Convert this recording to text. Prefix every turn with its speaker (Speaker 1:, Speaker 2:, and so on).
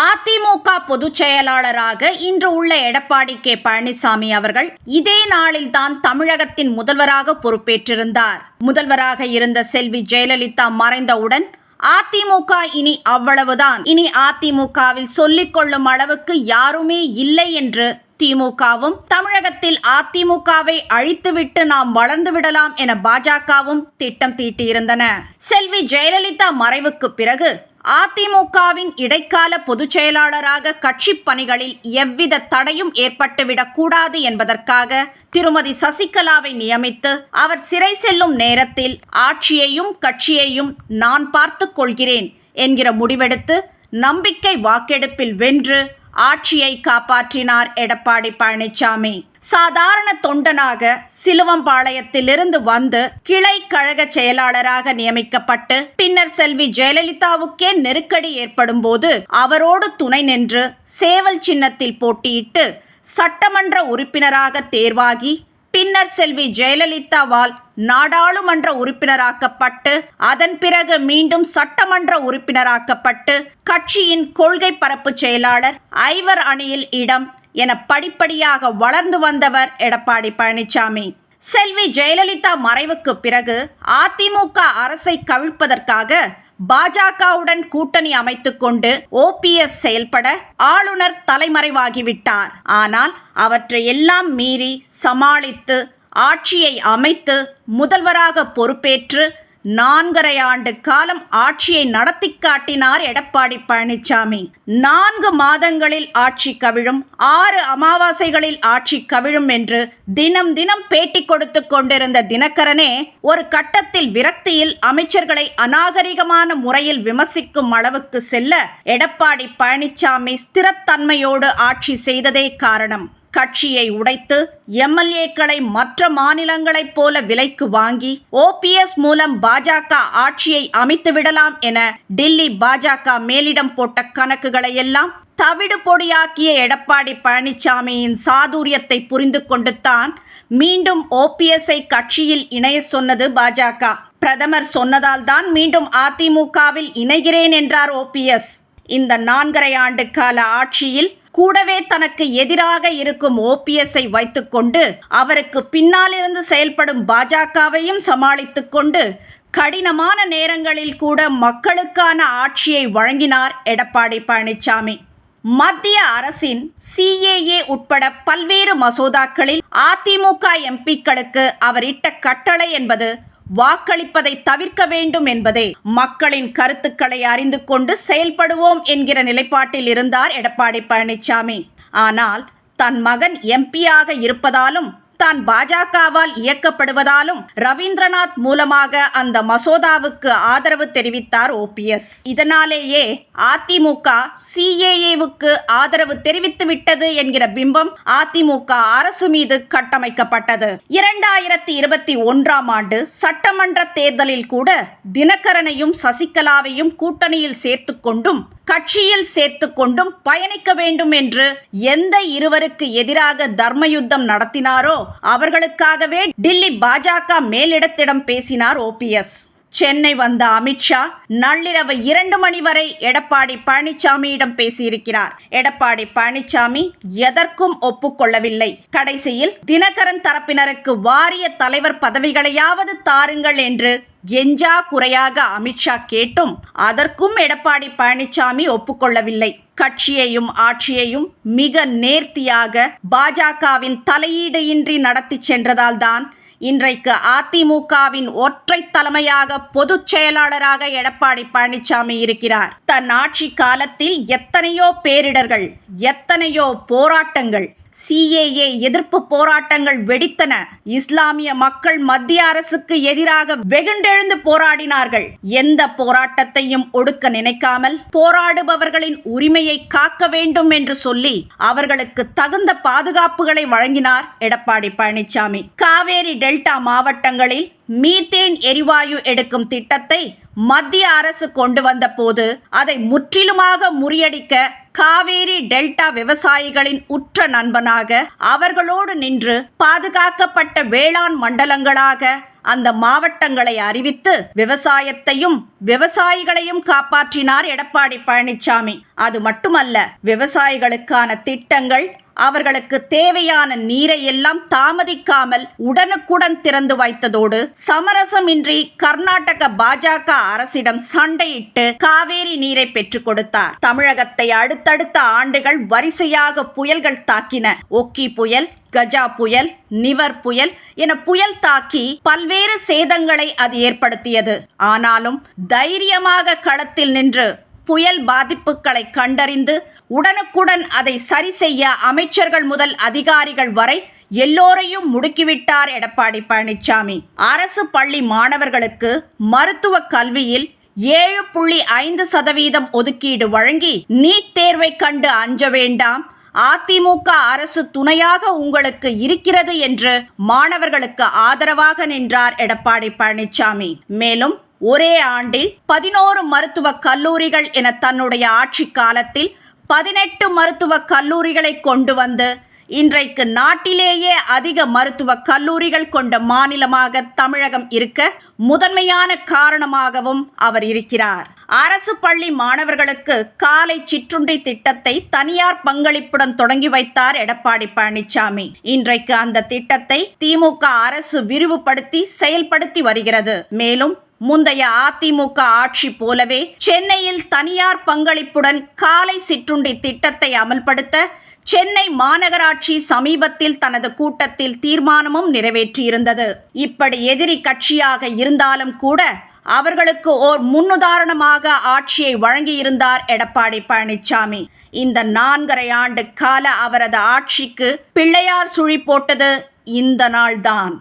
Speaker 1: அதிமுக பொதுச் செயலாளராக இன்று உள்ள எடப்பாடி கே பழனிசாமி அவர்கள் இதே நாளில்தான் தமிழகத்தின் முதல்வராக பொறுப்பேற்றிருந்தார். முதல்வராக இருந்த செல்வி ஜெயலலிதா மறைந்தவுடன் அதிமுக இனி அவ்வளவுதான். இனி அதிமுகவில் சொல்லிக் கொள்ளும் அளவுக்கு யாருமே இல்லை என்று திமுகவும் தமிழகத்தில் அதிமுகவை அழித்துவிட்டு நாம் வளர்ந்து விடலாம் என பாஜகவும் திட்டம் தீட்டியிருந்தன. செல்வி ஜெயலலிதா மறைவுக்கு பிறகு அதிமுகவின் இடைக்கால பொதுச் செயலாளராக கட்சி பணிகளில் எவ்வித தடையும் ஏற்பட்டுவிடக் கூடாது என்பதற்காக திருமதி சசிகலாவை நியமித்து அவர் சிறை செல்லும் நேரத்தில் ஆட்சியையும் கட்சியையும் நான் பார்த்து கொள்கிறேன் என்கிற முடிவெடுத்து நம்பிக்கை வாக்கெடுப்பில் வென்று ஆட்சியை காப்பாற்றினார் எடப்பாடி பழனிசாமி சாதாரண தொண்டனாக சிலுவம்பாளையத்திலிருந்து வந்து கிளை கழக செயலாளராக நியமிக்கப்பட்டு பின்னர் செல்வி ஜெயலலிதாவுக்கே நெருக்கடி ஏற்படும் போது அவரோடு துணை நின்று சேவல் சின்னத்தில் போட்டியிட்டு சட்டமன்ற உறுப்பினராக தேர்வாகி பின்னர் செல்வி ஜெயலலிதாவால் நாடாளுமன்ற உறுப்பினராக்கப்பட்டு அதன் பிறகு மீண்டும் சட்டமன்ற உறுப்பினராக்கப்பட்டு கட்சியின் கொள்கை பரப்பு செயலாளர் ஐவர் அணியில் இடம் என படிப்படியாக வளர்ந்து வந்தவர் எடப்பாடி பழனிசாமி செல்வி ஜெயலலிதா மறைவுக்கு பிறகு அதிமுக அரசை கவிழ்ப்பதற்காக பாஜகவுடன் கூட்டணி அமைத்துக் கொண்டு ஓபிஎஸ் செயல்பட ஆளுநர் தலைமறைவாகிவிட்டார். ஆனால் அவற்றை எல்லாம் மீறி சமாளித்து ஆட்சியை அமைத்து முதல்வராக பொறுப்பேற்று நான்கரை ஆண்டு காலம் ஆட்சியை நடத்தி காட்டினார் எடப்பாடி பழனிசாமி நான்கு மாதங்களில் ஆட்சி கவிழும் ஆறு அமாவாசைகளில் ஆட்சி கவிழும் என்று தினம் தினம் பேட்டி கொடுத்து கொண்டிருந்த தினகரனே ஒரு கட்டத்தில் விரக்தியில் அமைச்சர்களை அநாகரிகமான முறையில் விமர்சிக்கும் அளவுக்கு செல்ல எடப்பாடி பழனிசாமி ஸ்திரத்தன்மையோடு ஆட்சி செய்ததே காரணம். கட்சியை உடைத்து எம்எல்ஏக்களை மற்ற மாநிலங்களைப் போல விலைக்கு வாங்கி ஓபிஎஸ் மூலம் பாஜக ஆட்சியை அமைத்து விடலாம் என டில்லி பாஜக மேலிடம் போட்ட கணக்குகளை எல்லாம் தவிடு பொடியாக்கிய எடப்பாடி பழனிசாமியின் சாதுரியத்தை புரிந்து கொண்டுத்தான் மீண்டும் ஓபிஎஸ்ஐ கட்சியில் இணைய சொன்னது பாஜக. பிரதமர் சொன்னதால் தான் மீண்டும் அதிமுகவில் இணைகிறேன் என்றார் ஓபிஎஸ் இந்த நான்கரை ஆண்டு கால ஆட்சியில் கூடவே தனக்கு எதிராக இருக்கும் ஓபிஎஸ்ஐ வைத்துக்கொண்டு அவருக்கு பின்னாலிருந்து செயல்படும் பாஜகவையும் சமாளித்து கொண்டு கடினமான நேரங்களில் கூட மக்களுக்கான ஆட்சியை வழங்கினார் எடப்பாடி பழனிசாமி மத்திய அரசின் சிஏஏ உட்பட பல்வேறு மசோதாக்களில் அதிமுக எம்பிக்களுக்கு அவர் இட்ட கட்டளை என்பது வாக்களிப்பதை தவிர்க்க வேண்டும் என்பதே மக்களின் கருத்துக்களை அறிந்து கொண்டு செயல்படுவோம் என்கிற நிலைப்பாட்டில் இருந்தார் எடப்பாடி பழனிசாமி ஆனால் தன் மகன் எம்பியாக இருப்பதாலும் தான் பாஜகவால் இயக்கப்படுவதாலும் ரவீந்திரநாத் மூலமாக அந்த மசோதாவுக்கு ஆதரவு தெரிவித்தார் ஓபிஎஸ் இதனாலேயே அதிமுக சிஏஏவுக்கு ஆதரவு தெரிவித்து விட்டது என்கிற பிம்பம் அதிமுக அரசு மீது கட்டமைக்கப்பட்டது. இரண்டாயிரத்தி இருபத்தி ஒன்றாம் ஆண்டு சட்டமன்ற தேர்தலில் கூட தினகரனையும் சசிகலாவையும் கூட்டணியில் சேர்த்து கொண்டும் கட்சியில் சேர்த்து கொண்டும் பயணிக்க வேண்டும் என்று எந்த இருவருக்கு எதிராக தர்மயுத்தம் நடத்தினாரோ அவர்களுக்காகவே டில்லி பாஜக மேலிடத்திடம் பேசினார் ஓபிஎஸ் சென்னை வந்த அமித்ஷா நள்ளிரவு இரண்டு மணி வரை எடப்பாடி பழனிசாமியிடம் பேசியிருக்கிறார். எடப்பாடி பழனிசாமி எதற்கும் ஒப்புக்கொள்ளவில்லை. கடைசியில் தினகரன் தரப்பினருக்கு வாரிய தலைவர் பதவிகளையாவது தாருங்கள் என்று எஞ்சா குறையாக அமித்ஷா கேட்டும். அதற்கும் எடப்பாடி பழனிசாமி ஒப்புக்கொள்ளவில்லை. கட்சியையும் ஆட்சியையும் மிக நேர்த்தியாக பாஜகவின் தலையீடு இன்றி நடத்தி சென்றதால்தான் இன்றைக்கு அதிமுகவின் ஒற்றை தலைமையாக பொதுச் செயலாளராக எடப்பாடி பழனிசாமி இருக்கிறார். தன் ஆட்சி காலத்தில் எத்தனையோ பேரிடர்கள் எத்தனையோ போராட்டங்கள் சிஏஏ எதிர்ப்பு போராட்டங்கள் வெடித்தன. இஸ்லாமிய மக்கள் மத்திய அரசுக்கு எதிராக வெகுண்டெழுந்து போராடினார்கள். எந்த போராட்டத்தையும் ஒடுக்க நினைக்காமல் போராடுபவர்களின் உரிமையை காக்க வேண்டும் என்று சொல்லி அவர்களுக்கு தகுந்த பாதுகாப்புகளை வழங்கினார் எடப்பாடி பழனிசாமி காவேரி டெல்டா மாவட்டங்களில் மீத்தேன் எரிவாயு எடுக்கும் திட்டத்தை மத்திய அரசு கொண்டு வந்த போது அதை முற்றிலுமாக முறியடிக்க காவேரி டெல்டா விவசாயிகளின் உற்ற நண்பனாக அவர்களோடு நின்று பாதுகாக்கப்பட்ட வேளாண் மண்டலங்களாக அந்த மாவட்டங்களை அறிவித்து விவசாயத்தையும் விவசாயிகளையும் காப்பாற்றினார் எடப்பாடி பழனிசாமி அது மட்டுமல்ல விவசாயிகளுக்கான திட்டங்கள் அவர்களுக்கு தேவையான நீரை எல்லாம் தாமதிக்காமல் உடனுக்குடன் திறந்து வைத்ததோடு சமரசமின்றி கர்நாடக பாஜக அரசிடம் சண்டையிட்டு காவேரி நீரை பெற்றுக் கொடுத்தார். தமிழகத்தை அடுத்தடுத்த ஆண்டுகள் வரிசையாக புயல்கள் தாக்கின. ஒக்கி புயல் கஜா புயல் நிவர் புயல் என புயல் தாக்கி பல்வேறு சேதங்களை அது ஏற்படுத்தியது. ஆனாலும் தைரியமாக களத்தில் நின்று புயல் பாதிப்புகளை கண்டறிந்து உடனுக்குடன் அதை சரி செய்ய அமைச்சர்கள் முதல் அதிகாரிகள் வரை எல்லோரையும் முடுக்கிவிட்டார் எடப்பாடி பழனிசாமி அரசு பள்ளி மாணவர்களுக்கு மருத்துவ கல்வியில் ஏழு புள்ளி ஐந்து சதவீதம் ஒதுக்கீடு வழங்கி நீட் தேர்வை கண்டு அஞ்ச வேண்டாம். அதிமுக அரசு துணையாக உங்களுக்கு இருக்கிறது என்று மாணவர்களுக்கு ஆதரவாக நின்றார் எடப்பாடி பழனிசாமி மேலும் ஒரே ஆண்டில் பதினோரு மருத்துவக் கல்லூரிகள் என தன்னுடைய ஆட்சி காலத்தில் பதினெட்டு மருத்துவக் கல்லூரிகளை கொண்டு வந்து இன்றைக்கு நாட்டிலேயே அதிக மருத்துவ கல்லூரிகள் கொண்ட மாநிலமாக தமிழகம் இருக்க முதன்மையான காரணமாகவும் அவர் இருக்கிறார். அரசு பள்ளி மாணவர்களுக்கு காலை சிற்றுண்டி திட்டத்தை தனியார் பங்களிப்புடன் தொடங்கி வைத்தார் எடப்பாடி பழனிசாமி இன்றைக்கு அந்த திட்டத்தை திமுக அரசு விரிவுபடுத்தி செயல்படுத்தி வருகிறது. மேலும் முந்தைய அதிமுக ஆட்சி போலவே சென்னையில் தனியார் பங்களிப்புடன் காலை சிற்றுண்டி திட்டத்தை அமல்படுத்த சென்னை மாநகராட்சி சமீபத்தில் தனது கூட்டத்தில் தீர்மானமும் நிறைவேற்றியிருந்தது. இப்படி எதிரி கட்சியாக இருந்தாலும் கூட அவர்களுக்கு ஓர் முன்னுதாரணமாக ஆட்சியை வழங்கியிருந்தார் எடப்பாடி பழனிசாமி இந்த நான்கரை ஆண்டு கால அவரது ஆட்சிக்கு பிள்ளையார் சுழி போட்டது இந்த நாள்தான்.